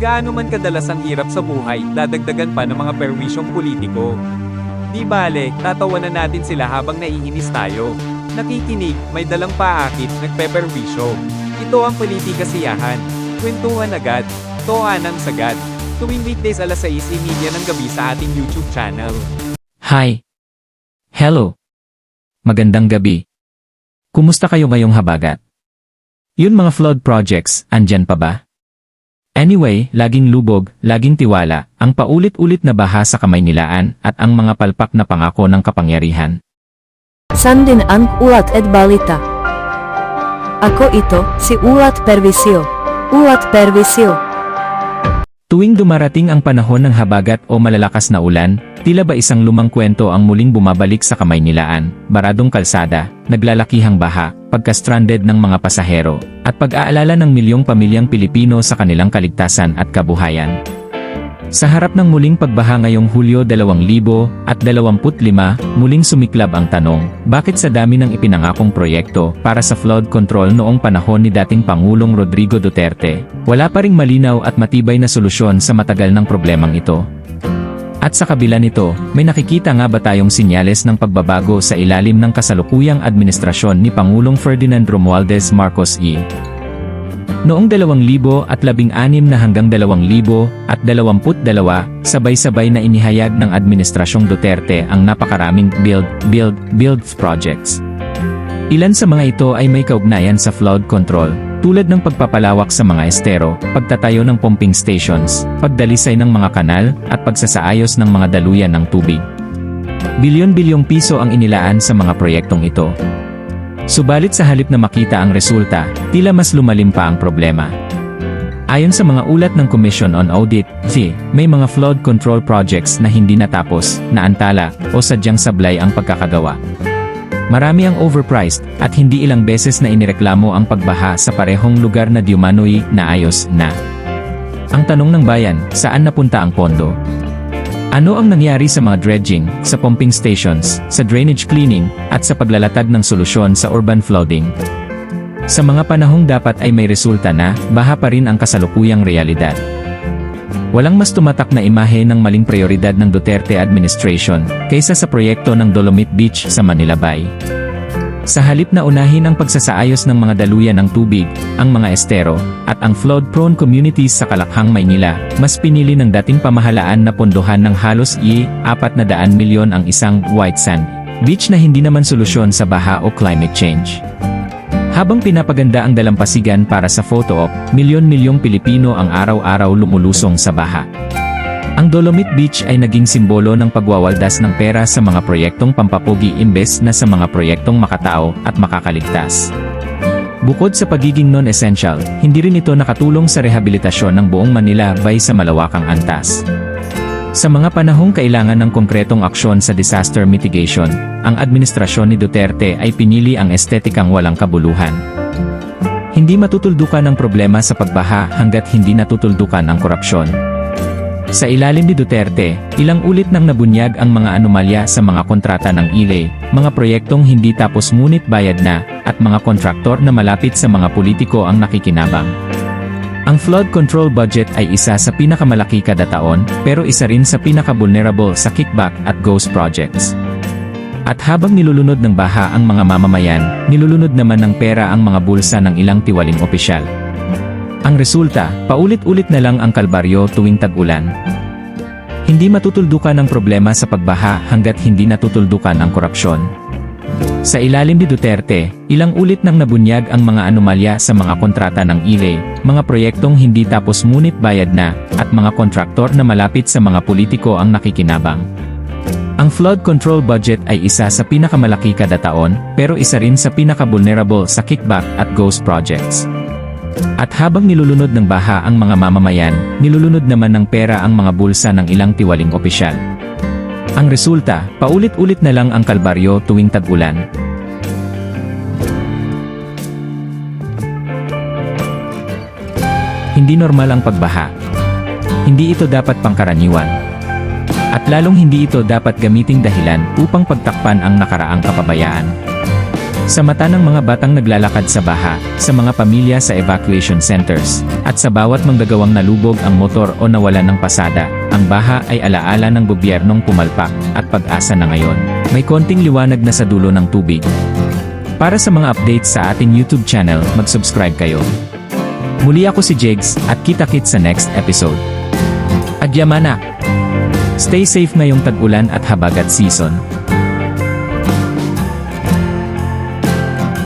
gaano man kadalas ang hirap sa buhay, dadagdagan pa ng mga perwisyong politiko. Di bale, tatawanan natin sila habang naiinis tayo. Nakikinig, may dalang paakit, nagpeperwisyo. Ito ang politika siyahan. Kwentuhan agad. Toan ang sagad. Tuwing weekdays alas 6.30 ng gabi sa ating YouTube channel. Hi. Hello. Magandang gabi. Kumusta kayo ngayong habagat? Yun mga flood projects, andyan pa ba? Anyway, laging lubog, laging tiwala, ang paulit-ulit na baha sa kamay nilaan at ang mga palpak na pangako ng kapangyarihan. Sandin ang Ulat at Balita. Ako ito, si Ulat Pervisio. Ulat Pervisio. Tuwing dumarating ang panahon ng habagat o malalakas na ulan, tila ba isang lumang kwento ang muling bumabalik sa kamay nilaan, baradong kalsada, naglalakihang baha, pagka-stranded ng mga pasahero, at pag-aalala ng milyong pamilyang Pilipino sa kanilang kaligtasan at kabuhayan. Sa harap ng muling pagbaha ngayong Hulyo 2025, muling sumiklab ang tanong, bakit sa dami ng ipinangakong proyekto para sa flood control noong panahon ni dating Pangulong Rodrigo Duterte, wala pa ring malinaw at matibay na solusyon sa matagal ng problemang ito? At sa kabila nito, may nakikita nga ba tayong sinyales ng pagbabago sa ilalim ng kasalukuyang administrasyon ni Pangulong Ferdinand Romualdez Marcos E. Noong 2016 na hanggang 2022, sabay-sabay na inihayag ng Administrasyong Duterte ang napakaraming build, build, build projects. Ilan sa mga ito ay may kaugnayan sa flood control, tulad ng pagpapalawak sa mga estero, pagtatayo ng pumping stations, pagdalisay ng mga kanal, at pagsasaayos ng mga daluyan ng tubig. Bilyon-bilyong piso ang inilaan sa mga proyektong ito. Subalit sa halip na makita ang resulta, tila mas lumalim pa ang problema. Ayon sa mga ulat ng Commission on Audit, V, may mga flood control projects na hindi natapos, naantala, o sadyang sablay ang pagkakagawa. Marami ang overpriced, at hindi ilang beses na inireklamo ang pagbaha sa parehong lugar na diumanoy na ayos na. Ang tanong ng bayan, saan napunta ang pondo? Ano ang nangyari sa mga dredging, sa pumping stations, sa drainage cleaning, at sa paglalatag ng solusyon sa urban flooding? Sa mga panahong dapat ay may resulta na, baha pa rin ang kasalukuyang realidad. Walang mas tumatak na imahe ng maling prioridad ng Duterte administration kaysa sa proyekto ng Dolomit Beach sa Manila Bay. Sa halip na unahin ang pagsasaayos ng mga daluyan ng tubig, ang mga estero, at ang flood-prone communities sa Kalakhang, Maynila, mas pinili ng dating pamahalaan na pondohan ng halos i-400 milyon ang isang white sand beach na hindi naman solusyon sa baha o climate change. Habang pinapaganda ang dalampasigan para sa photo op, milyon-milyong Pilipino ang araw-araw lumulusong sa baha. Ang Dolomit Beach ay naging simbolo ng pagwawaldas ng pera sa mga proyektong pampapogi imbes na sa mga proyektong makatao at makakaligtas. Bukod sa pagiging non-essential, hindi rin ito nakatulong sa rehabilitasyon ng buong Manila Bay sa malawakang antas. Sa mga panahong kailangan ng konkretong aksyon sa disaster mitigation, ang administrasyon ni Duterte ay pinili ang estetikang walang kabuluhan. Hindi matutuldukan ang problema sa pagbaha hanggat hindi natutuldukan ang korupsyon. Sa ilalim ni Duterte, ilang ulit nang nabunyag ang mga anomalya sa mga kontrata ng ILE, mga proyektong hindi tapos ngunit bayad na, at mga kontraktor na malapit sa mga politiko ang nakikinabang. Ang flood control budget ay isa sa pinakamalaki kada taon, pero isa rin sa pinaka-vulnerable sa kickback at ghost projects. At habang nilulunod ng baha ang mga mamamayan, nilulunod naman ng pera ang mga bulsa ng ilang tiwaling opisyal. Ang resulta, paulit-ulit na lang ang kalbaryo tuwing tag-ulan. Hindi matutuldukan ang problema sa pagbaha hanggat hindi natutuldukan ang korupsyon. Sa ilalim ni Duterte, ilang ulit nang nabunyag ang mga anomalya sa mga kontrata ng ILE, mga proyektong hindi tapos ngunit bayad na, at mga kontraktor na malapit sa mga politiko ang nakikinabang. Ang flood control budget ay isa sa pinakamalaki kada taon, pero isa rin sa pinaka-vulnerable sa kickback at ghost projects. At habang nilulunod ng baha ang mga mamamayan, nilulunod naman ng pera ang mga bulsa ng ilang tiwaling opisyal. Ang resulta, paulit-ulit na lang ang kalbaryo tuwing tag-ulan. Hindi normal ang pagbaha. Hindi ito dapat pangkaraniwan. At lalong hindi ito dapat gamiting dahilan upang pagtakpan ang nakaraang kapabayaan. Sa mata ng mga batang naglalakad sa baha, sa mga pamilya sa evacuation centers, at sa bawat manggagawang nalubog ang motor o nawalan ng pasada, ang baha ay alaala ng gobyernong pumalpak at pag-asa na ngayon. May konting liwanag na sa dulo ng tubig. Para sa mga updates sa ating YouTube channel, mag-subscribe kayo. Muli ako si Jigs at kita-kit sa next episode. Agyamanak! Stay safe ngayong tag-ulan at habagat season.